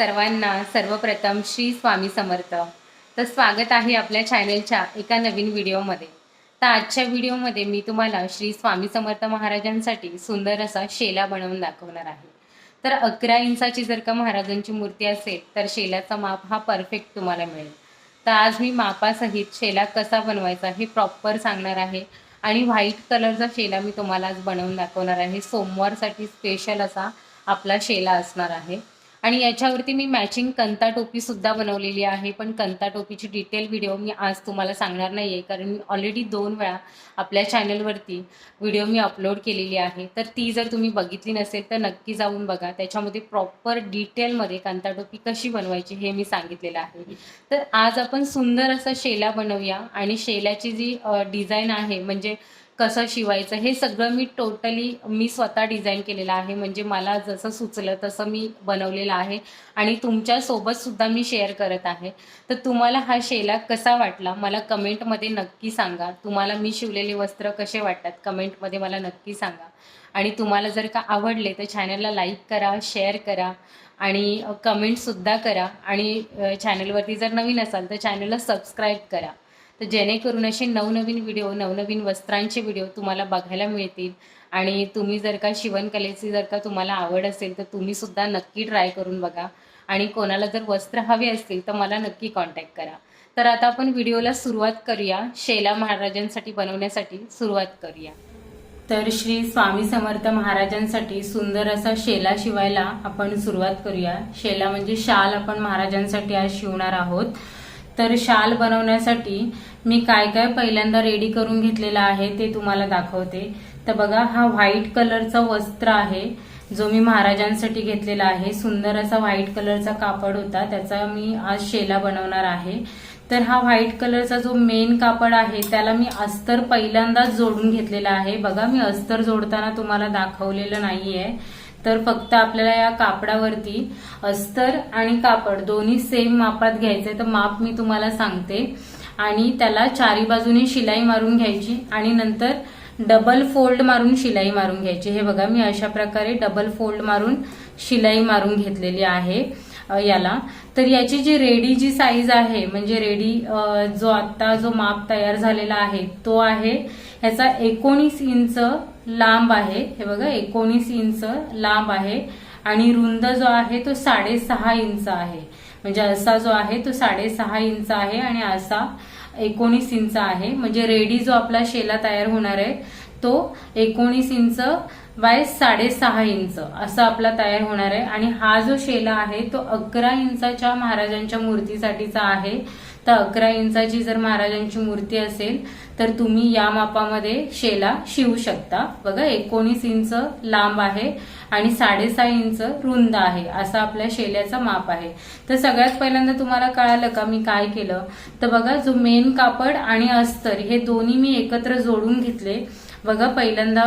सर्वांना सर्वप्रथम श्री स्वामी समर्थ. तर स्वागत आहे आपल्या चॅनेलच्या एका नवीन व्हिडिओमध्ये तर आजच्या व्हिडिओमध्ये मी तुम्हाला श्री स्वामी समर्थ महाराजांसाठी सुंदर असा शेला बनवून दाखवणार आहे. तर अकरा इंचाची जर का महाराजांची मूर्ती असेल तर शेल्याचा माप हा परफेक्ट तुम्हाला मिळेल. तर आज मी मापासहित शेला कसा बनवायचा हे प्रॉपर सांगणार आहे. आणि व्हाईट कलरचा शेला मी तुम्हाला आज बनवून दाखवणार आहे. सोमवारसाठी स्पेशल असा आपला शेला असणार आहे. आणि याच्यावरती मी मॅचिंग कंता टोपीसुद्धा बनवलेली आहे. पण कंता टोपीची डिटेल व्हिडिओ मी आज तुम्हाला सांगणार नाही आहे कारण मी ऑलरेडी दोन वेळा आपल्या चॅनलवरती व्हिडिओ मी अपलोड केलेली आहे. तर ती जर तुम्ही बघितली नसेल तर नक्की जाऊन बघा. त्याच्यामध्ये प्रॉपर डिटेलमध्ये कंता टोपी कशी बनवायची हे मी सांगितलेलं आहे. तर आज आपण सुंदर असं शेला बनवूया. आणि शेल्याची जी डिझाईन आहे म्हणजे कसं शिवायचं हे सगळं मी टोटली मी स्वतः डिझाईन केलेलं आहे. म्हणजे मला जसं सुचलं तसं मी बनवलेलं आहे. आणि तुमच्यासोबत सुद्धा मी शेअर करत आहे. तर तुम्हाला हा शेला कसा वाटला? मला कमेंटमध्ये नक्की सांगा. तुम्हाला मी शिवलेले वस्त्र कसे वाटतात? कमेंटमध्ये मला नक्की सांगा. आणि तुम्हाला जर का आवडले तर चॅनलला लाईक करा शेअर करा आणि कमेंटसुद्धा करा. आणि चॅनलवरती जर नवीन असाल तर चॅनलला सबस्क्राईब करा. तर जेणेकरून असे नवनवीन व्हिडिओ नवनवीन वस्त्रांचे व्हिडिओ तुम्हाला बघायला मिळतील. आणि तुम्ही जर का शिवणकलेची जर का तुम्हाला आवड असेल तर तुम्ही सुद्धा नक्की ट्राय करून बघा. आणि कोणाला जर वस्त्र हवे असतील तर मला नक्की कॉन्टॅक्ट करा. तर आता आपण व्हिडिओला सुरुवात करूया. शेला महाराजांसाठी बनवण्यासाठी सुरुवात करूया. तर श्री स्वामी समर्थ महाराजांसाठी सुंदर असा शेला शिवायला आपण सुरुवात करूया. शेला म्हणजे शाल आपण महाराजांसाठी आज शिवणार आहोत. तर शाल बनवण्यासाठी मी काय काय पहिल्यांदा रेडी करून घेतलेला आहे ते तुम्हाला दाखवते. तर बघा हा व्हाईट कलरचा वस्त्र आहे जो मी महाराजांसाठी घेतलेला आहे. सुंदर असा व्हाईट कलरचा कापड होता त्याचा मी आज शेला बनवणार आहे. तर हा व्हाईट कलरचा जो मेन कापड आहे त्याला मी अस्तर पहिल्यांदाच जोडून घेतलेला आहे. बघा मी अस्तर जोडताना तुम्हाला दाखवलेलं नाहीये. तर फक्त आपल्याला या कापडावरती अस्तर आणि कापड दोन्ही सेम मापात घ्यायचे तर माप मी तुम्हाला सांगते. आणि त्याला चारी बाजूने शिलाई मारून घ्यायची आणि नंतर डबल फोल्ड मारून शिलाई मारून घ्यायची. हे बघा मी अशा प्रकारे डबल फोल्ड मारून शिलाई मारून घेतलेली आहे याला. तर याची जी रेडी जी साईज आहे म्हणजे रेडी जो आता जो माप तयार झालेला आहे तो आहे ह्याचा एकोणीस इंच लांब आहे. हे बघा एकोणीस इंच लांब आहे आणि रुंद जो आहे तो साडेसहा इंच आहे. म्हणजे असा जो आहे तो साडेसहा इंच आहे आणि असा एकोणीस इंच आहे. म्हणजे रेडी जो आपला शेला तयार होणार आहे तो एकोणीस इंच बाय साडेसहा इंच असा आपला तयार होणार आहे. आणि हा जो शेला आहे तो अकरा इंचाच्या महाराजांच्या मूर्तीसाठीचा आहे. तर अकरा इंचाची जर महाराजांची मूर्ती असेल तर तुम्ही या मापामध्ये शेला शिवू शकता. बघा एकोणीस इंच लांब आहे आणि साडेसहा इंच रुंद आहे. असा आपल्या शेल्याचा माप आहे. तर सगळ्यात पहिल्यांदा तुम्हाला कळालं का मी काय केलं? तर बघा जो मेन कापड आणि अस्तर हे दोन्ही मी एकत्र जोडून घेतले. बघा पहिल्यांदा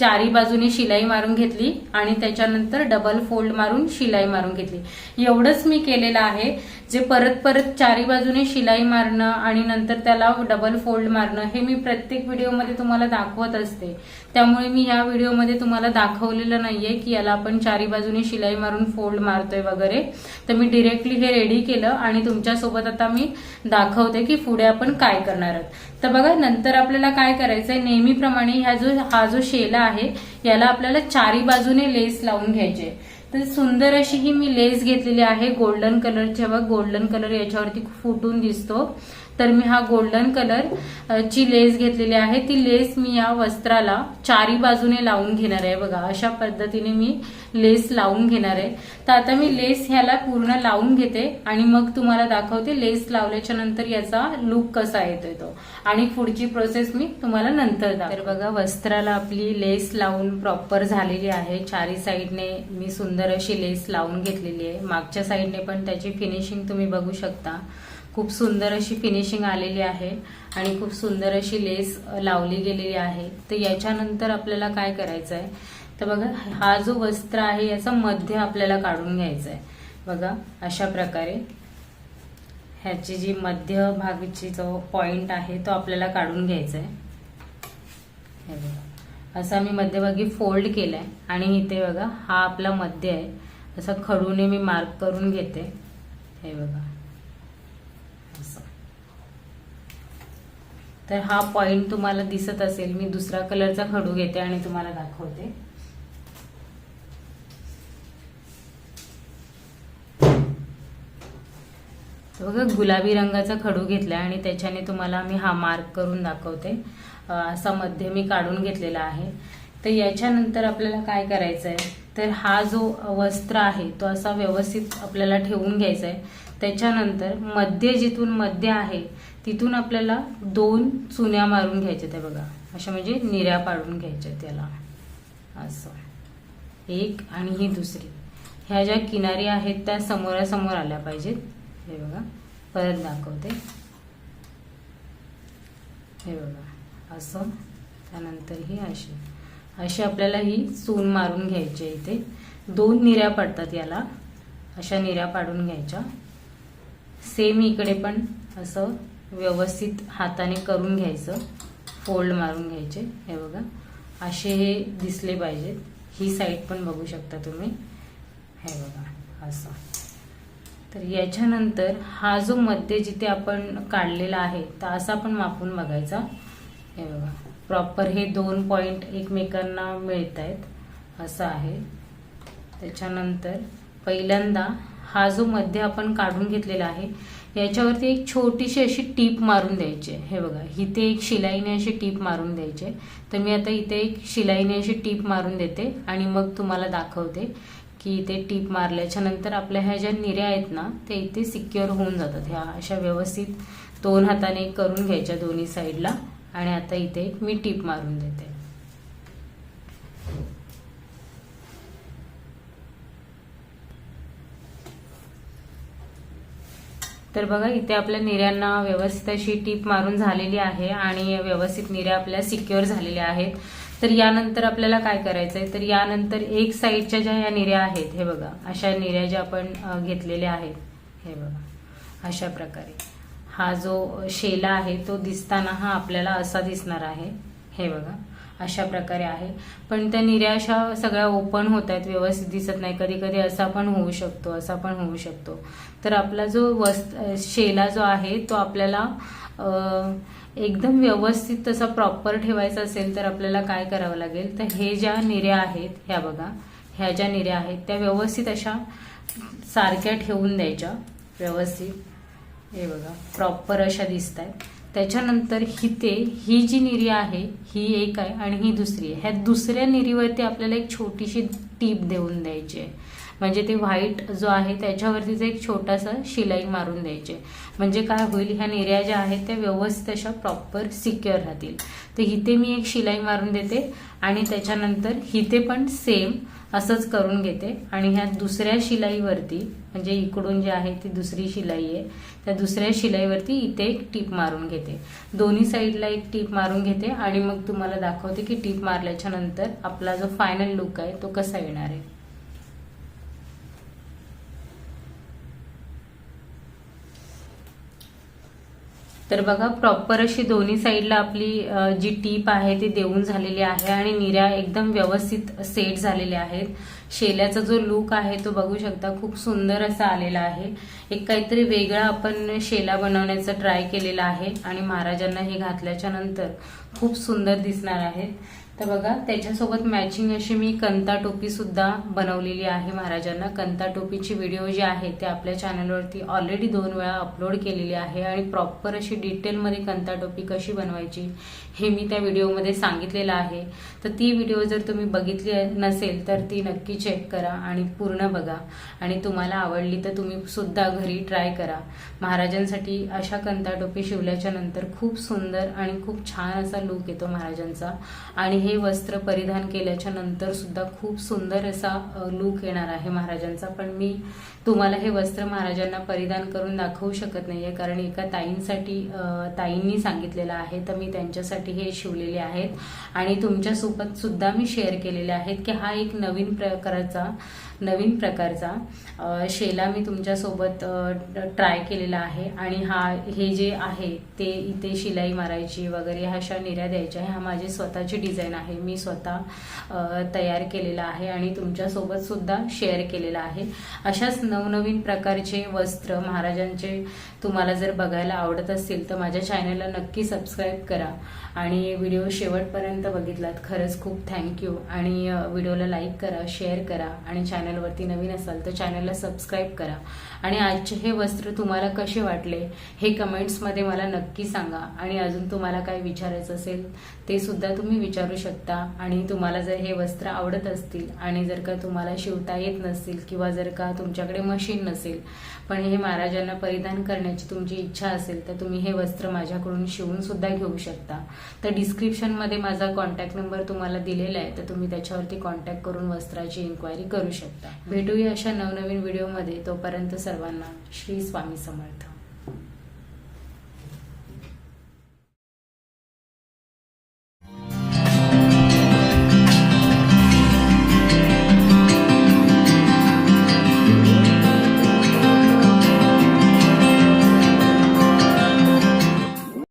चारी बाजूने शिलाई मारून घेतली आणि त्याच्यानंतर डबल फोल्ड मारून शिलाई मारून घेतली. एवढंच मी केलेलं आहे. जे परत परत चारी बाजूने शिलाई मारणं आणि नंतर त्याला डबल फोल्ड मारणं हे मी प्रत्येक व्हिडिओमध्ये तुम्हाला दाखवत असते. त्यामुळे मी या व्हिडिओमध्ये तुम्हाला दाखवलेलं नाहीये की याला आपण चारी बाजूने शिलाई मारून फोल्ड मारतोय वगैरे. तर मी डिरेक्टली हे रेडी केलं आणि तुमच्यासोबत आता मी दाखवते की पुढे आपण काय करणार आहोत. तर बघा नंतर आपल्याला काय करायचंय? नेहमीप्रमाणे ह्या जो हा जो शेला आहे याला आपल्याला चारी बाजूने लेस लावून घ्यायचे. तर सुंदर अशी ही मी लेस घेतलेली आहे गोल्डन कलरच्या बघ गोल्डन कलर याच्यावरती फुटून दिसतो. तर मी हा गोल्डन कलरची लेस घेतलेली आहे ती लेस मी या वस्त्राला चारी बाजूने लावून घेणार आहे. बघा अशा पद्धतीने मी लेस लावून घेणार आहे. तर आता मी लेस ह्याला पूर्ण लावून घेते आणि मग तुम्हाला दाखवते लेस लावल्याच्या नंतर याचा लुक कसा येतोय तो. आणि पुढची प्रोसेस मी तुम्हाला नंतर तर बघा वस्त्राला आपली लेस लावून प्रॉपर झालेली आहे. चारी साईडने मी सुंदर अशी लेस लावून घेतलेली आहे. मागच्या साईडने पण त्याची फिनिशिंग तुम्ही बघू शकता. खूप सुंदर अशी फिनिशिंग आलेली आहे आणि खूप सुंदर अशी लेस लावली गेलेली आहे. तर याच्यानंतर आपल्याला काय करायचं आहे? तर बघा हा जो वस्त्र आहे याचा मध्य आपल्याला काढून घ्यायचा आहे. बघा अशा प्रकारे ह्याची जी मध्य भागची जो पॉइंट आहे तो आपल्याला काढून घ्यायचा आहे. हे बघा असा मी मध्यभागी फोल्ड केलाय आणि इथे बघा हा आपला मध्य आहे. असं खडूने मी मार्क करून घेते. हे बघा. असं. तर हा पॉइंट तुम्हाला दिसत असेल मी दुसरा कलरचा खडू घेते आणि तुम्हाला दाखवते. बघा गुलाबी रंगाचा खडू घेतला आणि त्याच्याने तुम्हाला मी हा मार्क करून दाखवते. असा मध्य मी काढून घेतलेला आहे. तर याच्यानंतर आपल्याला काय करायचं आहे तर हा जो वस्त्र आहे तो असा व्यवस्थित आपल्याला ठेवून घ्यायचा आहे त्याच्यानंतर मध्य जिथून मध्य आहे तिथून आपल्याला दोन चुन्या मारून घ्यायच्या त्या बघा. अशा म्हणजे निऱ्या पाडून घ्यायच्या त्याला. असं. एक आणि ही दुसरी. ह्या ज्या किनारी आहेत त्या समोरासमोर आल्या पाहिजेत. हे बघा. परत दाखवते. हे बघा. असं. त्यानंतर ही अशी. अशी आपल्याला ही चून मारून घ्यायची इथे. दोन निऱ्या पडतात याला. अशा निऱ्या पाडून घ्यायच्या. सेम इकडे पण असं व्यवस्थित हाताने करून घ्यायचं. फोल्ड मारून घ्यायचे. हे बघा. असे हे दिसले पाहिजेत ही साईड पण बघू शकता तुम्ही. हे बघा. असं. तर याच्यानंतर हा जो मध्य जिथे आपण काढलेला आहे तर असा पण मापून बघायचा. हे बघा. प्रॉपर हे दोन पॉईंट एकमेकांना मिळत आहेत असं आहे. त्याच्यानंतर पहिल्यांदा हा जो मध्य आपण काढून घेतलेला आहे याच्यावरती एक छोटीशी अशी टीप मारून द्यायची आहे. हे बघा इथे एक शिलाईने अशी टीप मारून द्यायची आहे. तर मी आता इथे एक शिलाईने अशी टीप मारून देते आणि मग तुम्हाला दाखवते की इथे टीप मारल्याच्या नंतर आपल्या ह्या ज्या निऱ्या आहेत ना त्या इथे सिक्युअर होऊन जातात ह्या अशा व्यवस्थित दोन हाताने करून घ्यायच्या दोन्ही साईडला आणि आता इथे एक मी टीप मारून देते तर बघा इथे आपल्या निर्यांना व्यवस्थित अशी टीप मारून झालेली आहे आणि व्यवस्थित निर्या आपल्या सिक्युअर झालेल्या आहेत. तर यानंतर आपल्याला काय करायचं आहे तर यानंतर एक साईडच्या ज्या या निर्या आहेत हे बघा अशा निर्या ज्या आपण घेतलेल्या आहेत हे बघा अशा प्रकारे. हा जो शेला आहे तो दिसताना हा आपल्याला असा दिसणार आहे हे बघा. अशा प्रकारे आहे. पण त्या निराशा अशा सगळ्या ओपन होत आहेत व्यवस्थित दिसत नाही. कधी कधी असा पण होऊ शकतो असा पण होऊ शकतो. तर आपला जो वस्त शेला जो आहे तो आपल्याला एकदम व्यवस्थित तसा प्रॉपर ठेवायचा असेल तर आपल्याला काय करावं लागेल? तर हे ज्या निर्या आहेत ह्या बघा ह्या ज्या निर्या आहेत त्या व्यवस्थित अशा सारख्या ठेवून द्यायच्या. व्यवस्थित. हे बघा प्रॉपर अशा दिसत आहेत त्याच्यानंतर हिते ही जी निरी आहे ही एक आहे आणि ही दुसरी आहे. ह्या दुसऱ्या निरीवरती आपल्याला एक छोटीशी टीप देऊन द्यायची आहे. म्हणजे ते व्हाईट जो आहे त्याच्यावरतीच एक छोटासा शिलाई मारून द्यायचे म्हणजे काय होईल ह्या निर्या ज्या आहेत त्या व्यवस्थित अशा प्रॉपर सिक्युअर राहतील. तर हिते मी एक शिलाई मारून देते आणि त्याच्यानंतर हिते पण सेम असंच करून घेते. आणि ह्या दुसऱ्या शिलाईवरती म्हणजे इकडून जी आहे ती दुसरी शिलाई आहे त्या दुसऱ्या शिलाईवरती इथे एक टीप मारून घेते. दोन्ही साईडला एक टीप मारून घेते आणि मग तुम्हाला दाखवते की टीप मारल्याच्या नंतर आपला जो फायनल लुक आहे तो कसा येणार आहे. तर बघा प्रॉपर अशी दोन्ही साईडला आपली जी टीप आहे ती देऊन झालेली आहे आणि निऱ्या एकदम व्यवस्थित सेट झालेल्या आहेत. शेल्याचा जो लुक आहे तो बघू शकता खूप सुंदर असा आलेला आहे. एक काहीतरी वेगळा आपण शेला बनवण्याचा ट्राय केलेला आहे आणि महाराजांना हे घातल्याच्या नंतर खूप सुंदर दिसणार आहेत. तर बघा त्याच्यासोबत मॅचिंग अशी मी कंता टोपी सुद्धा बनवलेली आहे महाराजांना. कंता टोपीची व्हिडिओ जी आहे ते आपल्या चॅनलवरती ऑलरेडी दोन वेळा अपलोड केलेली आहे आणि प्रॉपर अशी डिटेलमध्ये कंता टोपी कशी बनवायची हे मी त्या व्हिडिओमध्ये सांगितलेलं आहे. तर ती व्हिडिओ जर तुम्ही बघितली नसेल तर ती नक्की चेक करा आणि पूर्ण बघा. आणि तुम्हाला आवडली तर तुम्ही सुद्धा घरी ट्राय करा. महाराजांसाठी अशा कंता टोपी शिवल्याच्या नंतर खूप सुंदर आणि खूप छान असा लुक येतो महाराजांचा. आणि हे वस्त्र परिधान केल्याच्यानंतर सुद्धा खूप सुंदर असा लुक येणार आहे महाराजांचा. पण मी तुम्हाला हे वस्त्र महाराजांना परिधान करून दाखवू शकत नाहीये कारण एका ताईंसाठी ताईंनी सांगितलेलं आहे. तर मी त्यांच्यासाठी हे शिवलेले आहेत. आणि तुमच्यासोबत सुद्धा मी शेअर केलेले आहेत की हा एक नवीन प्रकाराचा नवीन प्रकारचा. शेला मी तुमच्यासोबत ट्राय केलेला आहे आणि हा हे जे आहे ते इथे शिलाई मारायची वगैरे ह्या अशा निर्या द्यायच्या ह्या माझी स्वतःची डिझाईन आहे. मी स्वतः तयार केलेला आहे आणि तुमच्यासोबत सुद्धा शेअर केलेला आहे. अशाच नवनवीन प्रकारचे वस्त्र महाराजांचे तुम्हाला जर बघायला आवडत असतील तर माझ्या चॅनलला नक्की सबस्क्राईब करा. आणि व्हिडिओ शेवटपर्यंत बघितलात खरंच खूप थँक्यू. आणि व्हिडिओला लाईक करा शेअर करा आणि चॅनलवरती नवीन असाल तर चॅनलला सबस्क्राईब करा. आणि आजचे हे वस्त्र तुम्हाला कसे वाटले हे कमेंट्समध्ये मला नक्की सांगा. आणि अजून तुम्हाला काय विचारायचं असेल ते सुद्धा तुम्ही विचारू शकता. आणि तुम्हाला जर हे वस्त्र आवडत असतील आणि जर का तुम्हाला शिवता येत नसतील किंवा जर का तुमच्याकडे मशीन नसेल पण हे महाराजांना परिधान करण्याची तुमची इच्छा असेल तर तुम्ही हे वस्त्र माझ्याकडून शिवून सुद्धा घेऊ शकता. तर डिस्क्रिप्शनमध्ये माझा कॉन्टॅक्ट नंबर तुम्हाला दिलेला आहे तर तुम्ही त्याच्यावरती कॉन्टॅक्ट करून वस्त्राची इन्क्वायरी करू शकता. शकता. भेटूया अशा नवनवीन व्हिडिओमध्ये. तोपर्यंत सर्वांना श्री स्वामी समर्थ.